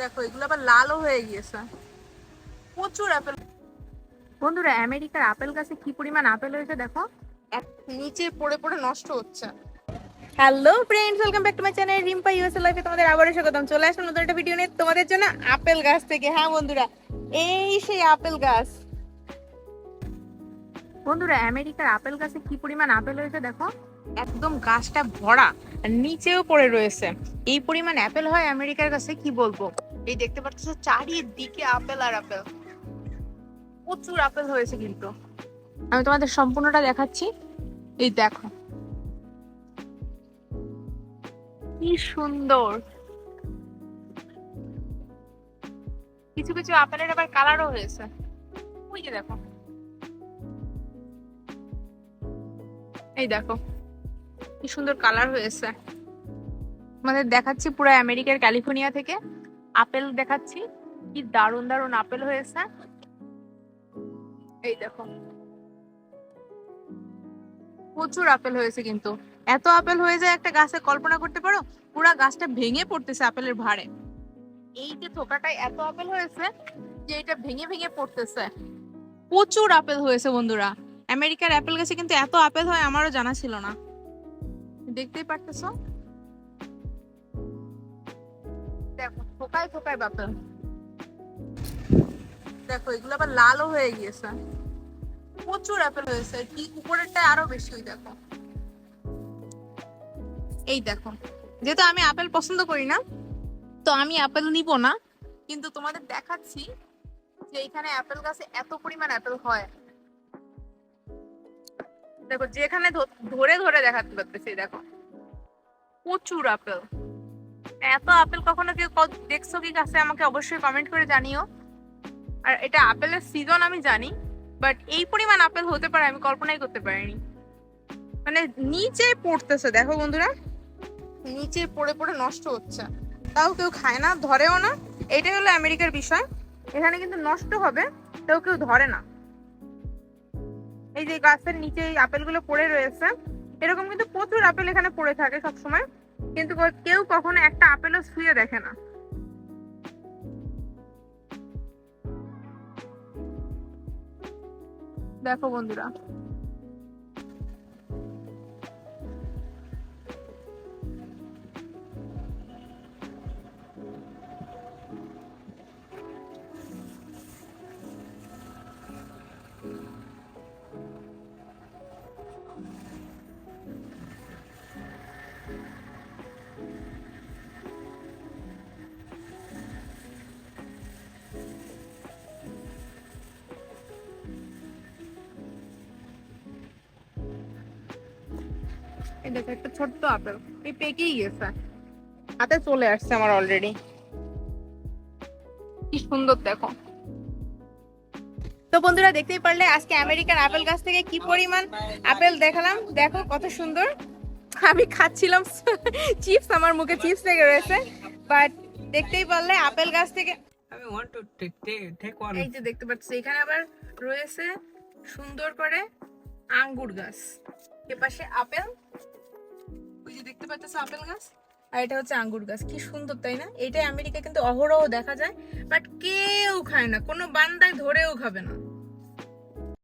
দেখো এগুলো আবার লালও হয়ে গিয়েছে। প্রচুর আপেল। বন্ধুরা আমেরিকার আপেল গাছে কি পরিমাণ আপেল হয়েছে দেখো? নিচে পড়ে পড়ে নষ্ট হচ্ছে। Hello friends welcome back to my channel Rimpa USA লাইফে তোমাদের আবারও স্বাগতম। চলে আসলাম নতুন একটা ভিডিও নিয়ে তোমাদের জন্য আপেল গাছ থেকে। হ্যাঁ বন্ধুরা এই সেই আপেল গাছ। বন্ধুরা আমেরিকার আপেল গাছে কি পরিমাণ আপেল হয়েছে দেখো? একদম গাছটা ভরা আর নিচেও পড়ে রয়েছে। এই পরিমাণ আপেল হয় আমেরিকার কাছে কি বলব? এই দেখতে পাচ্ছ, চারিদিকে আপেল আর আপেল। প্রচুর আপেল হয়েছে কিন্তু। আমি তোমাদের সম্পূর্ণটা দেখাচ্ছি। এই দেখো। কি সুন্দর। কিছু কিছু আপেলের আবার কালারও হয়েছে। ওই যে দেখো। এই দেখো। কি সুন্দর কালার হয়েছে। আমাদের দেখাচ্ছি পুরো আমেরিকার ক্যালিফোর্নিয়া থেকে। আপেল দেখাচ্ছি। কি দারুণ দারুণ আপেল হয়েছে। এই দেখো। প্রচুর আপেল হয়েছে কিন্তু। এত আপেল হয়ে যায় একটা গাছে, কল্পনা করতে পারো? পুরো গাছটা ভেঙে পড়তেছে আপেলের ভারে এই যে থোকাটায় এত আপেল হয়েছে যে এটা ভেঙে ভেঙে পড়তেছে। প্রচুর আপেল হয়েছে বন্ধুরা। আমেরিকার আপেল গাছে কিন্তু এত আপেল হয়, আমারও জানা ছিল না। দেখতেই পারতেছো? থোকায় থোকায় আপেল দেখো, এগুলো আবার লালও হয়ে গিয়েছে। প্রচুর আপেল হয়েছে কি উপরেরটা আরও বেশি, ওই দেখো। এই দেখো, যেহেতু আমি আপেল পছন্দ করি না, তো আমি আপেল নিব না, কিন্তু তোমাদের দেখাচ্ছি যে এখানে আপেল গাছে এত পরিমাণ আপেল হয়। দেখো, যেখানে ধরে ধরে দেখাতে পারতেছি, দেখো। প্রচুর আপেল। এত আপেল কখনো কেউ দেখছ কি গাছে আমাকে অবশ্যই কমেন্ট করে জানিও। আর এটা আপেলের সিজন আমি জানি বাট এই পরিমাণ আপেল হতে পারে আমি কল্পনাই করতে পারিনি। মানে নিচে পড়তেছে, দেখো বন্ধুরা। নিচে পড়ে পড়ে নষ্ট হচ্ছে। তাও কেউ খায় না, ধরেও না। এটাই হলো আমেরিকার বিষয়। এখানে কিন্তু নষ্ট হবে, তাও কেউ ধরে না। এই যে গাছের নিচে আপেলগুলো পড়ে রয়েছে, এরকম কিন্তু প্রচুর আপেল এখানে পড়ে থাকে সবসময়। কিন্তু কেউ কখনো একটা আপেলও শুয়ে দেখে না। দেখো বন্ধুরা এই দেখো একটা ছোট্ট আপেল। এই পেকেই গেছে। হাতে চলে আসছে আমার অলরেডি কি সুন্দর দেখো। তো বন্ধুরা দেখতেই পারলে আজকে আমেরিকান আপেল গাছ থেকে কি পরিমাণ আপেল দেখালাম। দেখো কত সুন্দর। আমি খাচ্ছিলাম চিপস আমার মুখে চিপস লেগে রয়েছে। বাট দেখতেই পারলে আপেল গাছ থেকে want to take, take, take এই যে দেখতে পাচ্ছি এখানে আবার রয়েছে সুন্দর করে আঙ্গুর গাছ। এপাশে আপেল দেখতে পাচ্ছ আপেল গাছ? আর এটা হচ্ছে আঙ্গুর গাছ, কি সুন্দর, তাই না? এটা আমেরিকা কিন্তু অহরহ দেখা যায়, বাট কেউ খায় না, কোনো বান্দায় ধরেও খাবে না।